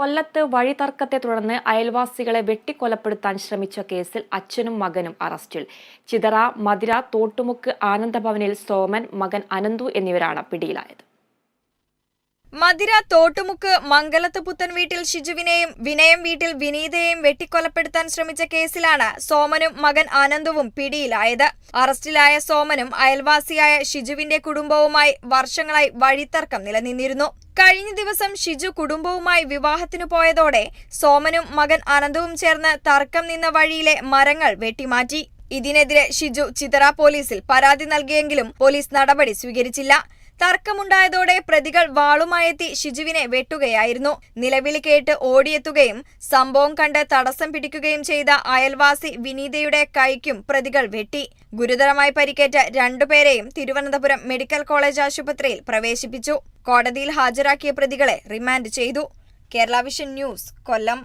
കൊല്ലത്ത് വഴിതർക്കത്തെ തുടർന്ന് അയൽവാസികളെ വെട്ടിക്കൊലപ്പെടുത്താൻ ശ്രമിച്ച കേസിൽ അച്ഛനും മകനും അറസ്റ്റിൽ. ചിതറ മതിര തോട്ടുമുക്ക് ആനന്ദഭവനിൽ സോമൻ മകൻ അനന്തു എന്നിവരാണ് പിടിയിലായത്. മധിര തോട്ടുമുക്ക് മംഗലത്ത് പുത്തൻ വീട്ടിൽ ഷിജുവിനെയും വിനയം വീട്ടിൽ വിനീതയെയും വെട്ടിക്കൊലപ്പെടുത്താൻ ശ്രമിച്ച കേസിലാണ് സോമനും മകൻ ആനന്ദവും പിടിയിലായത്. അറസ്റ്റിലായ സോമനും അയൽവാസിയായ ഷിജുവിന്റെ കുടുംബവുമായി വർഷങ്ങളായി വഴിത്തർക്കം നിലനിന്നിരുന്നു. കഴിഞ്ഞ ദിവസം ഷിജു കുടുംബവുമായി വിവാഹത്തിനു പോയതോടെ സോമനും മകൻ അനന്തവും ചേർന്ന് തർക്കം നിന്ന വഴിയിലെ മരങ്ങൾ വെട്ടിമാറ്റി. ഇതിനെതിരെ ഷിജു ചിതറ പോലീസിൽ പരാതി നൽകിയെങ്കിലും പോലീസ് നടപടി സ്വീകരിച്ചില്ല. തർക്കമുണ്ടായതോടെ പ്രതികൾ വാളുമായെത്തി ഷിജുവിനെ വെട്ടുകയായിരുന്നു. നിലവിളി കേട്ട് ഓടിയെത്തുകയും സംഭവം കണ്ട് തടസ്സം പിടിക്കുകയും ചെയ്ത അയൽവാസി വിനീതയുടെ കൈക്കും പ്രതികൾ വെട്ടി. ഗുരുതരമായി പരിക്കേറ്റ രണ്ടുപേരെയും തിരുവനന്തപുരം മെഡിക്കൽ കോളേജ് ആശുപത്രിയിൽ പ്രവേശിപ്പിച്ചു. കോടതിയിൽ ഹാജരാക്കിയ പ്രതികളെ റിമാൻഡ് ചെയ്തു. Kerala vision news Kollam.